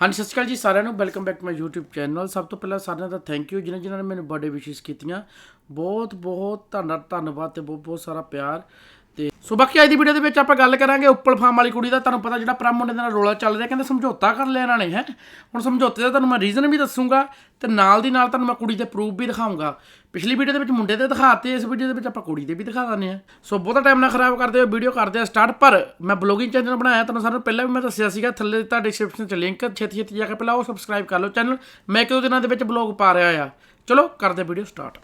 ਹਾਂਜੀ, ਸਤਿ ਸ਼੍ਰੀ ਅਕਾਲ ਜੀ ਸਾਰਿਆਂ ਨੂੰ। Welcome back my YouTube channel ਸਭ ਤੋਂ ਪਹਿਲਾਂ ਸਾਰਿਆਂ ਦਾ ਥੈਂਕ ਯੂ ਜਿਨ੍ਹਾਂ ਜਿਨ੍ਹਾਂ ਨੇ ਮੈਨੂੰ ਬਰਥਡੇ ਵਿਸ਼ੇਸ ਕੀਤੀਆਂ ਬਹੁਤ ਬਹੁਤ ਧੰਨਵਾਦ ਧੰਨਵਾਦ ਤੇ ਬਹੁਤ ਬਹੁਤ ਸਾਰਾ ਪਿਆਰ। ਸੋ ਬਾਕੀ ਅੱਜ ਦੀ ਵੀਡੀਓ ਦੇ ਵਿੱਚ ਆਪਾਂ ਗੱਲ ਕਰਾਂਗੇ ਉੱਪਲ ਫਾਰਮ ਵਾਲੀ ਕੁੜੀ ਦਾ। ਤੁਹਾਨੂੰ ਪਤਾ ਜਿਹੜਾ ਪ੍ਰਮ ਮੁੰਡੇ ਦੇ ਨਾਲ ਰੋਲਾ ਚੱਲ ਰਿਹਾ, ਕਹਿੰਦੇ ਸਮਝੌਤਾ ਕਰ ਲਿਆ ਇਹਨਾਂ ਨੇ, ਹੈ। ਹੁਣ ਸਮਝੌਤੇ ਦਾ ਤੁਹਾਨੂੰ ਮੈਂ ਰੀਜ਼ਨ ਵੀ ਦੱਸੂਗਾ ਤੇ ਨਾਲ ਦੀ ਨਾਲ ਤੁਹਾਨੂੰ ਮੈਂ ਕੁੜੀ ਦੇ ਪ੍ਰੂਫ ਵੀ ਦਿਖਾਉਂਗਾ। ਪਿਛਲੀ ਵੀਡੀਓ ਦੇ ਵਿੱਚ ਮੁੰਡੇ ਦੇ ਦਿਖਾਤੇ, ਇਸ ਵੀਡੀਓ ਦੇ ਵਿੱਚ ਆਪਾਂ ਕੁੜੀ ਦੇ ਵੀ ਦਿਖਾ ਦਿੰਦੇ ਆ ਸੋ ਬਹੁਤਾ ਟਾਈਮ ਨਾ ਖਰਾਬ ਕਰਦੇ ਹੋਏ ਵੀਡੀਓ ਕਰਦੇ ਆ ਸਟਾਰਟ ਪਰ ਮੈਂ ਬਲੌਗਿੰਗ ਚੈਨਲ ਬਣਾਇਆ, ਤੁਹਾਨੂੰ ਸਾਨੂੰ ਪਹਿਲਾਂ ਵੀ ਮੈਂ ਦੱਸਿਆ ਸੀਗਾ, ਥੱਲੇ ਦਿੱਤਾ ਡਿਸਕ੍ਰਿਪਸ਼ਨ 'ਚ ਲਿੰਕ ਛੇਤੀ ਛੇਤੀ ਜਾ ਕੇ ਪਹਿਲਾਂ ਉਹ ਸਬਸਕ੍ਰਾਈਬ ਕਰ ਲਓ ਚੈਨਲ ਮੈਂ ਇੱਕ ਦੋ ਦਿਨਾਂ ਦੇ ਵਿੱਚ ਬਲੌਗ ਪਾ ਰਿਹਾ ਆ। ਚਲੋ, ਕਰਦੇ ਵੀਡੀਓ ਸਟਾਰਟ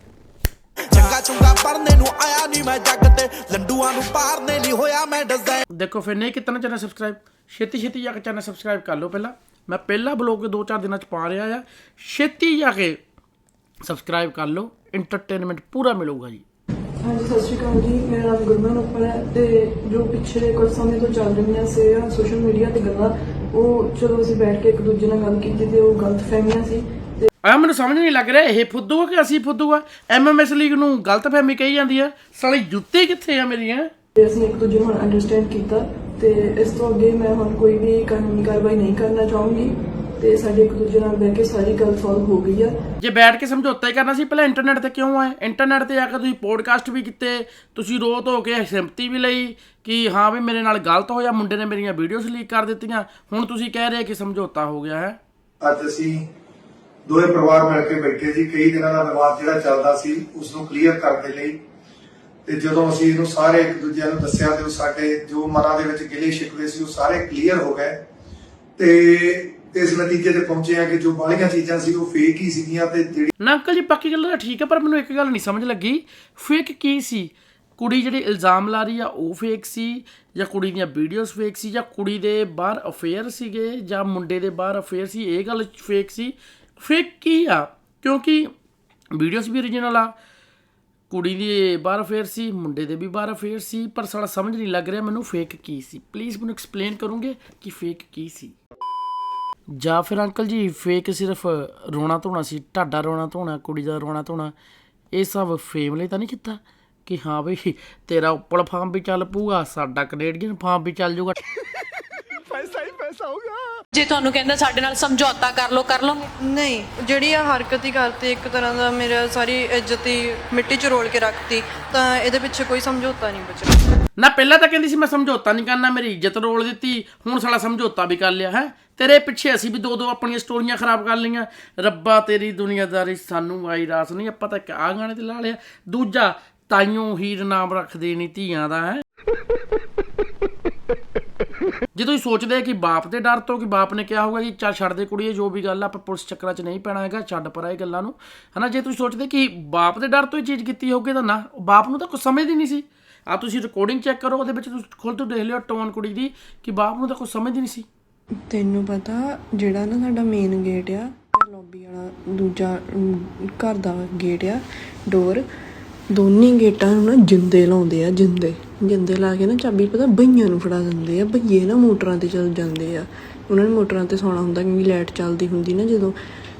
ਚੰਗਾ ਪੜਨੇ ਨੂੰ ਆਇਆ ਨਹੀਂ ਮੈਂ ਜੱਗ ਤੇ। ਲੰਡੂਆਂ ਨੂੰ ਪਾਰਨੇ ਨਹੀਂ ਹੋਇਆ ਮੈਂ ਡਿਜ਼ਾਈਨ ਦੇਖੋ ਫਿਰ ਨਹੀਂ ਕੀਤਾ ਨਾ ਚੈਨਲ ਸਬਸਕ੍ਰਾਈਬ ਛੇਤੀ ਛੇਤੀ ਜਾ ਕੇ ਚੈਨਲ ਸਬਸਕ੍ਰਾਈਬ ਕਰ ਲਓ ਪਹਿਲਾਂ। ਮੈਂ ਪਹਿਲਾ ਬਲੌਗ 2-4 ਦਿਨਾਂ ਚ ਪਾ ਰਿਹਾ ਆ। ਛੇਤੀ ਜਾ ਕੇ ਸਬਸਕ੍ਰਾਈਬ ਕਰ ਲਓ ਇੰਟਰਟੇਨਮੈਂਟ ਪੂਰਾ ਮਿਲੂਗਾ ਜੀ। ਹਾਂਜੀ ਸਤਿ ਸ਼੍ਰੀ ਅਕਾਲ ਜੀ। ਮੇਰਾ ਨਾਮ ਗੁਰਮਨ ਉੱਪਰ ਹੈ ਤੇ ਜੋ ਪਿਛਲੇ ਕੁਝ ਸਮੇਂ ਤੋਂ ਚੱਲ ਰਹੀਆਂ ਸੀ ਸੋਸ਼ਲ ਮੀਡੀਆ ਤੇ ਗੱਲਾਂ ਉਹ ਚਲੋ ਅਸੀਂ ਬੈਠ ਕੇ ਇੱਕ ਦੂਜੇ ਨਾਲ ਗੱਲ ਕੀਤੀ ਤੇ ਉਹ ਗਲਤ ਫਹਿਮੀਆਂ ਸੀ। ਆ ਮੈਨੂੰ ਸਮਝ ਨਹੀਂ ਲੱਗ ਰਿਹਾ ਇਹ ਫੁੱਦੂ ਆ ਕਿ ਅਸੀਂ ਫੁੱਦੂ ਆ? ਐਮਐਮਐਸ ਲੀਗ ਨੂੰ ਗਲਤ ਫਹਿਮੀ ਕਹੀ ਜਾਂਦੀ ਆ? ਸਾਲੀ ਜੁੱਤੀ ਕਿੱਥੇ ਆ ਮੇਰੀਆਂ ਅਸੀਂ ਇੱਕ ਦੂਜੇ ਨੂੰ ਅੰਡਰਸਟੈਂਡ ਕੀਤਾ ਤੇ ਇਸ ਤੋਂ ਅੱਗੇ ਮੈਂ ਹੁਣ ਕੋਈ ਵੀ ਕਾਨੂੰਨੀ ਕਾਰਵਾਈ ਨਹੀਂ ਕਰਨਾ ਚਾਹੂੰਗੀ ਤੇ ਸਾਡੇ ਇੱਕ ਦੂਜੇ ਨਾਲ ਬਹਿ ਕੇ ਸਾਰੀ ਗੱਲ ਸੋਲਵ ਹੋ ਗਈ ਆ। ਜੇ ਬੈਠ ਕੇ ਸਮਝੌਤਾ ਹੀ ਕਰਨਾ ਸੀ ਪਹਿਲਾਂ ਇੰਟਰਨੈਟ ਤੇ ਕਿਉਂ ਆਏ? ਇੰਟਰਨੈਟ ਤੇ ਆ ਕੇ ਤੁਸੀਂ ਪੋਡਕਾਸਟ ਵੀ ਕੀਤੇ ਤੁਸੀਂ ਰੋ ਧੋ ਕੇ ਸਿੰਪਤੀ ਵੀ ਲਈ ਕਿ ਹਾਂ ਵੀ ਮੇਰੇ ਨਾਲ ਗਲਤ ਹੋਇਆ ਮੁੰਡੇ ਨੇ ਮੇਰੀਆਂ ਵੀਡੀਓਜ਼ ਲੀਕ ਕਰ ਦਿੱਤੀਆਂ। ਹੁਣ ਤੁਸੀਂ ਕਹਿ ਰਹੇ ਕਿ ਸਮਝੌਤਾ ਹੋ ਗਿਆ ਹੈ? ਅੱਜ ਅਸੀਂ ਦੋਵੇਂ ਪਰਿਵਾਰ ਮਿਲ ਕੇ ਬੈਠੇ ਸੀ ਕਈ ਦਿਨਾਂ ਦਾ ਵਿਵਾਦ ਜਿਹੜਾ ਚੱਲਦਾ ਸੀ ਉਸ ਨੂੰ ਕਲੀਅਰ ਕਰਨ ਦੇ ਲਈ। ਤੇ ਜਦੋਂ ਅਸੀਂ ਇਹਨੂੰ ਸਾਰੇ ਇੱਕ ਦੂਜੇ ਨੂੰ ਦੱਸਿਆ ਤੇ ਉਹ ਸਾਡੇ ਜੋ ਮਨਾਂ ਦੇ ਵਿੱਚ ਗਿਲੇ ਸ਼ਿਕਵੇ ਸੀ, ਉਹ ਸਾਰੇ ਕਲੀਅਰ ਹੋ ਗਏ। ਤੇ ਇਸ ਨਤੀਜੇ ਤੇ ਪਹੁੰਚੇ ਆ ਕਿ ਜੋ ਬਾਲੀਆਂ ਚੀਜ਼ਾਂ ਸੀ, ਉਹ ਫੇਕ ਹੀ ਸੀਗੀਆਂ ਤੇ ਜਿਹੜੀ ਨਾ ਅੰਕਲ ਜੀ, ਬਾਕੀ ਗੱਲ ਤਾਂ ਠੀਕ ਹੈ ਪਰ ਮੈਨੂੰ ਇੱਕ ਗੱਲ ਨਹੀਂ ਸਮਝ ਲੱਗੀ। ਫੇਕ ਕੀ ਸੀ? ਕੁੜੀ ਜਿਹੜੀ ਇਲਜ਼ਾਮ ਲਾ ਰਹੀ ਆ, ਉਹ ਫੇਕ ਸੀ? ਜਾਂ ਕੁੜੀ ਦੀਆਂ ਵੀਡੀਓਜ਼ ਫੇਕ ਸੀ? ਜਾਂ ਕੁੜੀ ਦੇ ਬਾਹਰ ਅਫੇਅਰ ਸੀਗੇ? ਜਾਂ ਮੁੰਡੇ ਦੇ ਬਾਹਰ ਅਫੇਅਰ ਸੀ? ਇਹ ਗੱਲ ਫੇਕ ਸੀ? ਫੇਕ ਕੀ ਆ? ਕਿਉਂਕਿ ਵੀਡੀਓਜ਼ ਵੀ origignal ਆ। ਕੁੜੀ ਦੀ ਬਾਹਰ ਅਫੇਅਰ ਸੀ, ਮੁੰਡੇ ਦੇ ਵੀ ਬਾਹਰ ਅਫੇਅਰ ਸੀ, ਪਰ ਸਾਲਾ ਸਮਝ ਨਹੀਂ ਲੱਗ ਰਿਹਾ ਮੈਨੂੰ ਫੇਕ ਕੀ ਸੀ। ਪਲੀਜ਼ ਮੈਨੂੰ ਐਕਸਪਲੇਨ ਕਰੋਗੇ ਕਿ ਫੇਕ ਕੀ ਸੀ। ਜਾਂ ਫਿਰ ਅੰਕਲ ਜੀ ਫੇਕ ਸਿਰਫ ਰੋਣਾ ਧੋਣਾ ਸੀ, ਢਾਡਾ ਰੋਣਾ ਧੋਣਾ, ਕੁੜੀ ਦਾ ਰੋਣਾ ਧੋਣਾ, ਇਹ ਸਭ ਫੇਮ ਲਈ ਤਾਂ ਨਹੀਂ ਕੀਤਾ? ਕਿ ਹਾਂ ਬਈ, ਤੇਰਾ ਉੱਪਲ ਫਾਰਮ ਵੀ ਚੱਲ ਪੂਗਾ ਸਾਡਾ ਕੈਨੇਡੀਅਨ ਫਾਰਮ ਵੀ ਚੱਲ ਜਾਊਗਾ ਜੇ ਤੁਹਾਨੂੰ ਕਹਿੰਦਾ ਸਾਡੇ ਨਾਲ ਸਮਝੌਤਾ ਕਰ ਲਓ ਕਰ ਲਓ ਨਹੀਂ ਜਿਹੜੀ ਆ ਹਰਕਤ ਹੀ ਕਰਤੀ ਇੱਕ ਤਰ੍ਹਾਂ ਦਾ ਮੇਰਾ ਸਾਰੀ ਇੱਜ਼ਤ ਹੀ ਮਿੱਟੀ 'ਚ ਰੋਲ ਕੇ ਰੱਖਤੀ ਤਾਂ ਇਹਦੇ ਪਿੱਛੇ ਕੋਈ ਸਮਝੌਤਾ ਨਹੀਂ ਬਚਣਾ ਨਾ ਪਹਿਲਾਂ ਤਾਂ ਕਹਿੰਦੀ ਸੀ ਮੈਂ ਸਮਝੌਤਾ ਨਹੀਂ ਕਰਨਾ ਮੇਰੀ ਇੱਜ਼ਤ ਰੋਲ ਦਿੱਤੀ ਹੁਣ ਸਾਲਾ ਸਮਝੌਤਾ ਵੀ ਕਰ ਲਿਆ ਹੈ? ਤੇਰੇ ਪਿੱਛੇ ਅਸੀਂ ਵੀ ਦੋ ਦੋ ਆਪਣੀਆਂ ਸਟੋਰੀਆਂ ਖਰਾਬ ਕਰ ਲਈਆਂ। ਰੱਬਾ ਤੇਰੀ ਦੁਨੀਆਦਾਰੀ ਸਾਨੂੰ ਆਈ ਰਾਸ ਨਹੀਂ ਆਪਾਂ ਤਾਂ ਇੱਕ ਆਹ ਗਾਣੇ ਤੇ ਲਾ ਲਿਆ। ਦੂਜਾ ਤਾਈਓ ਹੀਰ ਨਾਮ ਰੱਖਦੇ ਨਹੀਂ ਧੀਆਂ ਦਾ ਹੈ? ਜੇ ਤੁਸੀਂ ਸੋਚਦੇ ਕਿ ਬਾਪ ਦੇ ਡਰ ਤੋਂ ਕਿ ਬਾਪ ਨੇ ਕਿਹਾ ਹੋਊਗਾ ਕਿ ਚੱਲ ਛੱਡ ਦੇ ਕੁੜੀਏ, ਜੋ ਵੀ ਗੱਲ ਆ, ਆਪਾਂ ਪੁਲਿਸ ਚੱਕਰਾਂ 'ਚ ਨਹੀਂ ਪੈਣਾ ਹੈਗਾ, ਛੱਡ ਪਰਾਂ ਇਹ ਗੱਲਾਂ ਨੂੰ। ਹਨਾ, ਜੇ ਤੁਸੀਂ ਸੋਚਦੇ ਕਿ ਬਾਪ ਦੇ ਡਰ ਤੋਂ ਇਹ ਚੀਜ਼ ਕੀਤੀ ਹੋਊਗੀ ਤਾਂ ਨਾ ਬਾਪ ਨੂੰ ਤਾਂ ਕੁਝ ਸਮਝਦੀ ਨਹੀਂ ਸੀ। ਆ ਤੁਸੀਂ ਰਿਕਾਰਡਿੰਗ ਚੈੱਕ ਕਰੋ, ਉਹਦੇ ਵਿੱਚ ਤੁਸੀਂ ਖੁਦ ਤੋਂ ਦੇਖ ਲਿਓ ਟੋਨ ਕੁੜੀ ਦੀ, ਕਿ ਬਾਪ ਨੂੰ ਤਾਂ ਕੁਝ ਸਮਝਦੀ ਨਹੀਂ ਸੀ। ਤੈਨੂੰ ਪਤਾ, ਜਿਹੜਾ ਨਾ ਸਾਡਾ ਮੇਨ ਗੇਟ ਆ ਲੌਬੀ ਵਾਲਾ ਦੂਜਾ ਘਰ ਦਾ ਗੇਟ ਆ ਡੋਰ ਦੋਨੇ ਗੇਟਾਂ ਨੂੰ ਨਾ ਜਿੰਦੇ ਲਾਉਂਦੇ ਆ, ਜਿੰਦੇ। ਜਿੰਦੇ ਲਾ ਕੇ ਨਾ ਚਾਬੀ ਪਤਾ ਬਈਆਂ ਨੂੰ ਫੜਾ ਦਿੰਦੇ ਆ, ਬਈਏ ਨਾ ਮੋਟਰਾਂ ਤੇ ਚੱਲ ਜਾਂਦੇ ਆ। ਉਹਨਾਂ ਨੇ ਮੋਟਰਾਂ ਤੇ ਸੌਣਾ ਹੁੰਦਾ ਕਿਉਂਕਿ ਲਾਈਟ ਚੱਲਦੀ ਹੁੰਦੀ ਨਾ ਜਦੋਂ।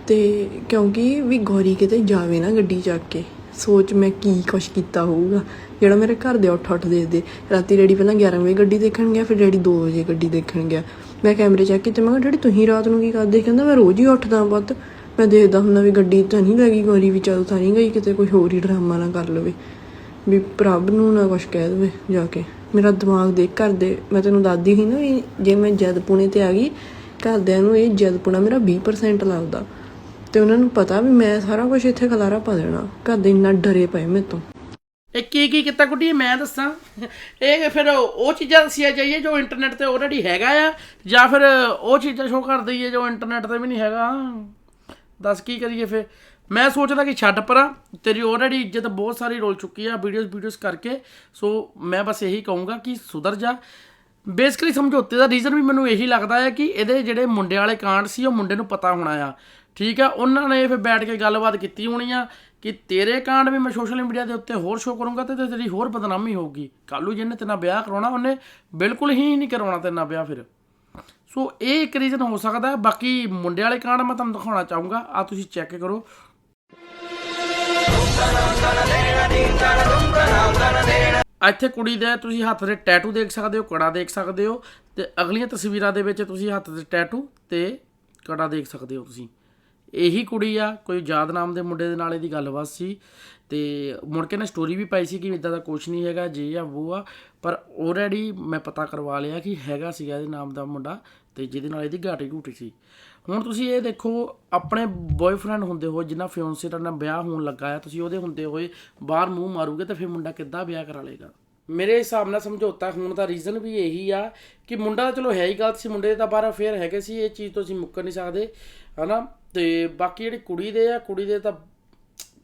ਤੇ ਕਿਉਂਕਿ ਵੀ ਗੌਰੀ ਕਿਤੇ ਜਾਵੇ ਨਾ ਗੱਡੀ ਚੱਕ ਕੇ, ਸੋਚ ਮੈਂ ਕੀ ਕੁਛ ਕੀਤਾ ਹੋਊਗਾ। ਜਿਹੜਾ ਮੇਰੇ ਘਰ ਦੇ ਉੱਠ ਉੱਠ ਦੇਖਦੇ ਰਾਤੀ ਡੈਡੀ ਪਹਿਲਾਂ 11 ਵਜੇ ਗੱਡੀ ਦੇਖਣ ਗਿਆ, ਫਿਰ ਡੈਡੀ 2 ਵਜੇ ਗੱਡੀ ਦੇਖਣ ਗਿਆ। ਮੈਂ ਕੈਮਰੇ ਚੈੱਕ ਕੀਤੇ ਮੈਂ ਕਿਹਾ, ਡੈਡੀ, ਤੁਸੀਂ ਰਾਤ ਨੂੰ ਕੀ ਕਰਦੇ? ਕਹਿੰਦਾ, ਮੈਂ ਰੋਜ਼ ਹੀ ਉੱਠਦਾ ਪੁੱਤ। ਮੈਂ ਦੇਖਦਾ ਹੁੰਦਾ ਵੀ ਗੱਡੀ ਤਾਂ ਨਹੀਂ ਲੱਗੀ ਗੌਰੀ ਵੀ ਚੱਲ ਤਾਂ ਨਹੀਂ ਗਈ ਕਿਤੇ ਕੋਈ ਹੋਰ ਹੀ ਡਰਾਮਾ ਨਾ ਕਰ ਲਵੇ। ਵੀ ਪ੍ਰਭ ਨੂੰ ਨਾ ਕੁਛ ਕਹਿ ਦੇਵੇ ਜਾ ਕੇ। ਮੇਰਾ ਦਿਮਾਗ ਦੇਖ ਘਰ ਦੇ, ਮੈਂ ਤੈਨੂੰ ਦੱਸਦੀ ਸੀ ਨਾ ਵੀ ਜੇ ਮੈਂ ਜਦ ਪੁਣੇ ਤੇ ਆ ਗਈ, ਘਰਦਿਆਂ ਨੂੰ ਇਹ ਜਦ ਪੁਣਾ ਮੇਰਾ 20% ਲੱਗਦਾ। ਤੇ ਉਹਨਾਂ ਨੂੰ ਪਤਾ ਵੀ ਮੈਂ ਸਾਰਾ ਕੁਝ ਇੱਥੇ ਖਲਾਰਾ ਪਾ ਦੇਣਾ। ਘਰ ਇੰਨਾ ਡਰੇ ਪਏ ਮੇਰੇ ਤੋਂ। ਇਹ ਕੀ ਕੀ ਕੀਤਾ ਕੁੱਟੀ ਮੈਂ ਦੱਸਾਂ? ਇਹ ਫਿਰ ਉਹ ਚੀਜ਼ਾਂ ਦੱਸੀਆਂ ਜਾਈਏ ਜੋ ਇੰਟਰਨੈਟ ਤੇ ਆਲਰੇਡੀ ਹੈਗਾ ਆ, ਜਾਂ ਫਿਰ ਉਹ ਚੀਜ਼ਾਂ ਸ਼ੋ ਕਰ ਦਈਏ ਜੋ ਇੰਟਰਨੈਟ ਤੇ ਵੀ ਨਹੀਂ ਹੈਗਾ। ਦੱਸ ਕੀ ਕਰੀਏ ਫਿਰ? ਮੈਂ ਸੋਚਦਾ ਕਿ ਛੱਡ ਪਰਾਂ, ਤੇਰੀ ਆਲਰੇਡੀ ਇੱਜ਼ਤ ਬਹੁਤ ਸਾਰੀ ਰੋਲ ਚੁੱਕੀ ਆ ਵੀਡੀਓਜ਼ ਵੀਡੀਓਜ਼ ਕਰਕੇ। ਸੋ ਮੈਂ ਬਸ ਇਹੀ ਕਹੂੰਗਾ ਕਿ ਸੁਧਰ ਜਾ। ਬੇਸਿਕਲੀ ਸਮਝੌਤੇ ਦਾ ਰੀਜ਼ਨ ਵੀ ਮੈਨੂੰ ਇਹੀ ਲੱਗਦਾ ਹੈ ਕਿ ਇਹਦੇ ਜਿਹੜੇ ਮੁੰਡੇ ਵਾਲੇ ਕਾਂਡ ਸੀ, ਉਹ ਮੁੰਡੇ ਨੂੰ ਪਤਾ ਹੋਣਾ ਆ। ਠੀਕ ਆ? ਉਹਨਾਂ ਨੇ ਫਿਰ ਬੈਠ ਕੇ ਗੱਲਬਾਤ ਕੀਤੀ ਹੋਣੀ ਆ ਕਿ ਤੇਰੇ ਕਾਂਡ ਵੀ ਮੈਂ ਸੋਸ਼ਲ ਮੀਡੀਆ ਦੇ ਉੱਤੇ ਹੋਰ ਸ਼ੋਅ ਕਰੂੰਗਾ ਤੇ ਤੇਰੀ ਹੋਰ ਬਦਨਾਮੀ ਹੋਊਗੀ। ਕੱਲੂ ਜਿਹਨੇ ਤੇਰਾ ਵਿਆਹ ਕਰਾਉਣਾ, ਉਹਨੇ ਬਿਲਕੁਲ ਹੀ ਨਹੀਂ ਕਰਾਉਣਾ ਤੇਰਾ ਵਿਆਹ ਫਿਰ। ਸੋ ਇਹ ਇੱਕ ਰੀਜ਼ਨ ਹੋ ਸਕਦਾ ਹੈ। ਬਾਕੀ ਮੁੰਡੇ ਵਾਲੇ ਕਾਂਡ ਮੈਂ ਤੁਹਾਨੂੰ ਦਿਖਾਉਣਾ ਚਾਹੂੰਗਾ। ਆ ਤੁਸੀਂ ਚੈੱਕ ਕਰੋ। ਇੱਥੇ ਕੁੜੀ ਦੇ ਤੁਸੀਂ ਹੱਥ ਦੇ ਟੈਟੂ ਦੇਖ ਸਕਦੇ ਹੋ, ਕੜਾ ਦੇਖ ਸਕਦੇ ਹੋ ਤੇ ਅਗਲੀਆਂ ਤਸਵੀਰਾਂ ਦੇ ਵਿੱਚ ਤੁਸੀਂ ਹੱਥ ਦੇ ਟੈਟੂ ਤੇ ਕੜਾ ਦੇਖ ਸਕਦੇ ਹੋ ਤੁਸੀਂ। ਇਹੀ ਕੁੜੀ ਆ, ਕੋਈ ਯਾਦ ਨਾਮ ਦੇ ਮੁੰਡੇ ਦੇ ਨਾਲ ਇਹਦੀ ਗੱਲਬਾਤ ਸੀ ਤੇ ਮੁੜ ਕੇ ਨਾ ਸਟੋਰੀ ਵੀ ਪਾਈ ਸੀ ਕਿ ਇਦਾਂ ਦਾ ਕੁਝ ਨਹੀਂ ਹੈਗਾ, ਜੇ ਆ ਉਹ ਆ, ਪਰ ਆਲਰੇਡੀ ਮੈਂ ਪਤਾ ਕਰਵਾ ਲਿਆ ਕਿ ਹੈਗਾ ਸੀਗਾ ਇਹਦੇ ਨਾਮ ਦਾ ਮੁੰਡਾ ਤੇ ਜਿਹਦੇ ਨਾਲ ਇਹਦੀ ਘਾਟੀ ਘੂਟੀ ਸੀ। ਹੁਣ ਤੁਸੀਂ ਇਹ ਦੇਖੋ, ਆਪਣੇ ਬॉयਫ੍ਰੈਂਡ ਹੁੰਦੇ ਹੋ ਜਿੰਨਾ ਫਿਓਂਸੇ ਦਾ ਨਾਲ ਵਿਆਹ ਹੋਣ ਲੱਗਾ ਆ, ਤੁਸੀਂ ਉਹਦੇ ਹੁੰਦੇ ਹੋਏ ਬਾਹਰ ਮੂੰਹ ਮਾਰੋਗੇ ਤਾਂ ਫਿਰ ਮੁੰਡਾ ਕਿੱਦਾਂ ਵਿਆਹ ਕਰਾ ਲੇਗਾ ਮੇਰੇ ਹਿਸਾਬ ਨਾਲ ਸਮਝੌਤਾ ਹੋਣ ਦਾ ਰੀਜ਼ਨ ਵੀ ਇਹੀ ਆ ਕਿ ਮੁੰਡਾ ਤਾਂ ਚਲੋ ਹੈ ਹੀ ਗਲਤ ਸੀ, ਮੁੰਡੇ ਦੇ ਤਾਂ ਬਾਹਰ ਅਫੇਅਰ ਹੈਗੇ ਸੀ, ਇਹ ਚੀਜ਼ ਤੋਂ ਅਸੀਂ ਮੁੱਕਰ ਨਹੀਂ ਸਕਦੇ, ਹਨਾ? ਤੇ ਬਾਕੀ ਜਿਹੜੀ ਕੁੜੀ ਦੇ ਆ, ਕੁੜੀ ਦੇ ਤਾਂ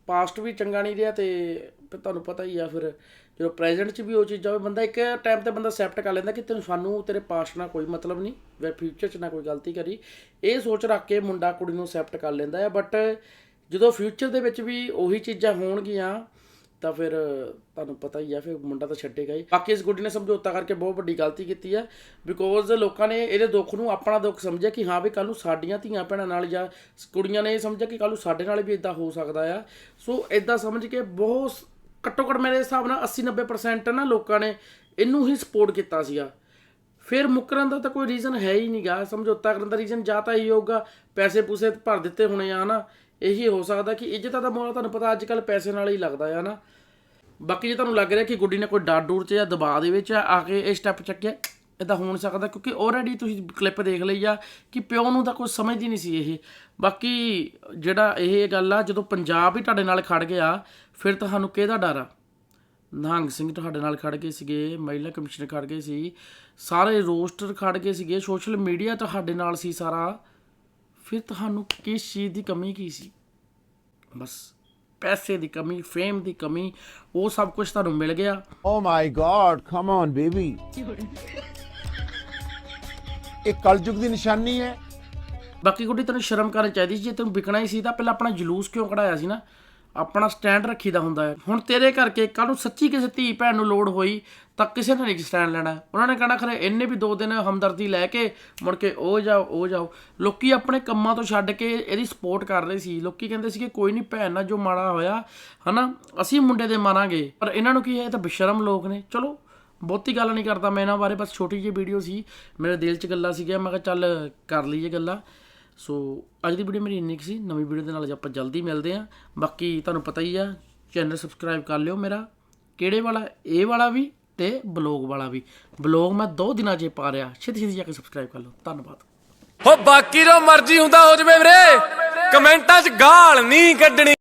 ਪਾਸਟ ਵੀ ਚੰਗਾ ਨਹੀਂ ਰਿਹਾ ਤੇ ਤੁਹਾਨੂੰ ਪਤਾ ਹੀ ਆ ਫਿਰ, ਜਦੋਂ ਪ੍ਰੈਜ਼ੈਂਟ 'ਚ ਵੀ ਉਹ ਚੀਜ਼ਾਂ ਹੋਵੇ, ਬੰਦਾ ਇੱਕ ਟਾਈਮ ਤੇ ਬੰਦਾ ਐਕਸੈਪਟ ਕਰ ਲੈਂਦਾ ਕਿ ਤੈਨੂੰ ਸਾਨੂੰ, ਤੇਰੇ ਪਾਸਟ ਨਾਲ ਕੋਈ ਮਤਲਬ ਨਹੀਂ ਵੇ ਫਿਊਚਰ 'ਚ ਨਾ ਕੋਈ ਗਲਤੀ ਕਰੀ। ਇਹ ਸੋਚ ਰੱਖ ਕੇ ਮੁੰਡਾ ਕੁੜੀ ਨੂੰ ਐਕਸੈਪਟ ਕਰ ਲੈਂਦਾ ਆ ਬਟ ਜਦੋਂ ਫਿਊਚਰ ਦੇ ਵਿੱਚ ਵੀ ਉਹੀ ਚੀਜ਼ਾਂ ਹੋਣਗੀਆਂ, ਤਾਂ ਫਿਰ ਤੁਹਾਨੂੰ ਪਤਾ ਹੀ ਆ, ਫਿਰ ਮੁੰਡਾ ਤਾਂ ਛੱਡੇਗਾ ਹੀ। ਬਾਕੀ ਇਸ ਗੁੱਡੀ ਨੇ ਸਮਝੌਤਾ ਕਰਕੇ ਬਹੁਤ ਵੱਡੀ ਗਲਤੀ ਕੀਤੀ ਹੈ ਬਿਕੋਜ਼ ਲੋਕਾਂ ਨੇ ਇਹਦੇ ਦੁੱਖ ਨੂੰ ਆਪਣਾ ਦੁੱਖ ਸਮਝਿਆ ਕਿ ਹਾਂ ਵੀ ਕੱਲ ਨੂੰ ਸਾਡੀਆਂ ਧੀਆਂ ਭੈਣਾਂ ਨਾਲ ਜਾਂ ਕੁੜੀਆਂ ਨੇ ਇਹ ਸਮਝਿਆ ਕਿ ਕੱਲ ਨੂੰ ਸਾਡੇ ਨਾਲ ਵੀ ਇਦਾਂ ਹੋ ਸਕਦਾ ਆ। ਸੋ ਇਦਾਂ ਸਮਝ ਕੇ ਬਹੁਤ ਘੱਟੋ ਘੱਟ ਮੇਰੇ ਹਿਸਾਬ ਨਾਲ 80 90% ਨਾ ਲੋਕਾਂ ਨੇ ਇਹਨੂੰ ਹੀ ਸਪੋਰਟ ਕੀਤਾ ਸੀਗਾ। ਫਿਰ ਮੁਕਰਨ ਦਾ ਤਾਂ ਕੋਈ ਰੀਜ਼ਨ ਹੈ ਹੀ ਨਹੀਂਗਾ ਸਮਝੌਤਾ ਕਰਨ ਦਾ ਰੀਜ਼ਨ ਜਾਂ ਤਾਂ ਇਹੀ ਹੋਊਗਾ, ਪੈਸੇ ਪੂਸੇ ਭਰ ਦਿੱਤੇ ਹੋਣੇ ਆ ਨਾ ਇਹੀ ਹੋ ਸਕਦਾ ਕਿ ਇੱਜ਼ਤ ਦਾ ਮੋਲ ਤੁਹਾਨੂੰ ਪਤਾ ਅੱਜ ਕੱਲ ਪੈਸੇ ਨਾਲ ਹੀ ਲੱਗਦਾ ਹੈ ਨਾ ਬਾਕੀ ਜੇ ਤੁਹਾਨੂੰ ਲੱਗ ਰਿਹਾ ਕਿ ਗੁੱਡੀ ਨੇ ਕੋਈ ਡਰ ਡੂਰ ਚ ਜਾਂ ਦਬਾਅ ਦੇ ਵਿੱਚ ਆ ਕੇ ਇਹ ਸਟੈਪ ਚੱਕਿਆ ਇਦਾਂ ਹੋ ਨਹੀਂ ਸਕਦਾ ਕਿਉਂਕਿ ਆਲਰੇਡੀ ਤੁਸੀਂ ਕਲਿੱਪ ਦੇਖ ਲਈ ਆ ਕਿ ਪਿਓ ਨੂੰ ਤਾਂ ਕੁਝ ਸਮਝਦੀ ਨਹੀਂ ਸੀ ਇਹ। ਬਾਕੀ ਜਿਹੜਾ ਇਹ ਗੱਲ ਆ ਜਦੋਂ ਪੰਜਾਬ ਹੀ ਤੁਹਾਡੇ ਨਾਲ ਖੜ ਗਿਆ ਫਿਰ ਤੁਹਾਨੂੰ ਕਿਹਦਾ ਡਰ ਆ? ਨਿਹੰਗ ਸਿੰਘ ਤੁਹਾਡੇ ਨਾਲ ਖੜ ਗਏ ਸੀਗੇ ਮਹਿਲਾ ਕਮਿਸ਼ਨ ਖੜ ਗਏ ਸੀ ਸਾਰੇ ਰੋਸਟਰ ਖੜ ਗਏ ਸੀਗੇ ਸੋਸ਼ਲ ਮੀਡੀਆ ਤੁਹਾਡੇ ਨਾਲ ਸੀ ਸਾਰਾ। ਫਿਰ ਤੁਹਾਨੂੰ ਕਿਸ ਚੀਜ਼ ਦੀ ਕਮੀ ਕੀ ਸੀ? ਬਸ ਪੈਸੇ ਦੀ ਕਮੀ ਫੇਮ ਦੀ ਕਮੀ ਉਹ ਸਭ ਕੁਝ ਤੁਹਾਨੂੰ ਮਿਲ ਗਿਆ। Oh my god, come on, baby. ਇਹ ਕਲਯੁਗ ਦੀ ਨਿਸ਼ਾਨੀ ਹੈ। ਬਾਕੀ ਗੁੱਡੀ, ਤੈਨੂੰ ਸ਼ਰਮ ਕਰਨੀ ਚਾਹੀਦੀ ਸੀ, ਜੇ ਤੈਨੂੰ ਵਿਕਣਾ ਹੀ ਸੀ, ਤਾਂ ਪਹਿਲਾਂ ਆਪਣਾ ਜਲੂਸ ਕਿਉਂ ਕਢਾਇਆ ਸੀ ਨਾ? ਆਪਣਾ ਸਟੈਂਡ ਰੱਖੀਦਾ ਹੁੰਦਾ ਹੈ। ਹੁਣ ਤੇਰੇ ਕਰਕੇ ਕੱਲ ਨੂੰ ਸੱਚੀ ਕਿਸੇ ਧੀ ਭੈਣ ਨੂੰ ਲੋੜ ਹੋਈ, ਤਾਂ ਕਿਸੇ ਨੇ ਨਹੀਂ ਸਟੈਂਡ ਲੈਣਾ। ਉਹਨਾਂ ਨੇ ਕਹਿਣਾ, ਖਰੇ ਇੰਨੇ ਵੀ ਦੋ ਦਿਨ ਹਮਦਰਦੀ ਲੈ ਕੇ ਮੁੜ ਕੇ ਉਹ ਜਾਓ ਉਹ ਜਾਓ। ਲੋਕੀ ਆਪਣੇ ਕੰਮਾਂ ਤੋਂ ਛੱਡ ਕੇ ਇਹਦੀ ਸਪੋਰਟ ਕਰ ਰਹੇ ਸੀ। ਲੋਕੀ ਕਹਿੰਦੇ ਸੀ ਕਿ ਕੋਈ ਨਹੀਂ ਭੈਣ ਨਾਲ ਜੋ ਮਾੜਾ ਹੋਇਆ, ਹਨਾ, ਅਸੀਂ ਮੁੰਡੇ ਦੇ ਮਾਰਾਂਗੇ। ਪਰ ਇਹਨਾਂ ਨੂੰ ਕੀ ਹੈ, ਇਹ ਤਾਂ ਬੇਸ਼ਰਮ ਲੋਕ ਨੇ। ਚਲੋ ਬਹੁਤੀ ਗੱਲ ਨਹੀਂ ਕਰਦਾ ਮੈਂ ਇਹਨਾਂ ਬਾਰੇ, ਬਸ ਛੋਟੀ ਜਿਹੀ ਵੀਡੀਓ ਸੀ। ਮੇਰੇ ਦਿਲ 'ਚ ਗੱਲਾਂ ਸੀਗੀਆਂ, ਮੈਂ ਕਿਹਾ ਚੱਲ ਕਰ ਲਈਏ ਗੱਲਾਂ। ਸੋ ਅੱਜ ਦੀ ਵੀਡੀਓ ਮੇਰੀ ਇੰਨੀ ਕੁ ਸੀ, ਨਵੀਂ ਵੀਡੀਓ ਦੇ ਨਾਲ ਆਪਾਂ ਜਲਦੀ ਮਿਲਦੇ ਆਂ ਬਾਕੀ ਤੁਹਾਨੂੰ ਪਤਾ ਹੀ ਆ ਚੈਨਲ ਸਬਸਕ੍ਰਾਈਬ ਕਰ ਲਿਓ ਮੇਰਾ। ਕਿਹੜੇ ਵਾਲਾ? ਇਹ ਵਾਲਾ ਵੀ ਤੇ ਬਲੌਗ ਵਾਲਾ ਵੀ। ਬਲੌਗ ਮੈਂ ਦੋ ਦਿਨਾਂ 'ਚ ਪਾ ਰਿਹਾ, ਛੇਤੀ ਛੇਤੀ ਜਾ ਕੇ ਸਬਸਕ੍ਰਾਈਬ ਕਰ ਲਓ। ਧੰਨਵਾਦ। ਹੋ, ਬਾਕੀ ਜੋ ਮਰਜ਼ੀ ਹੁੰਦਾ ਹੋ ਜਵੇ ਵੀਰੇ। ਕਮੈਂਟਾਂ 'ਚ ਗਾਲ ਨਹੀਂ ਕੱਢਣੀ।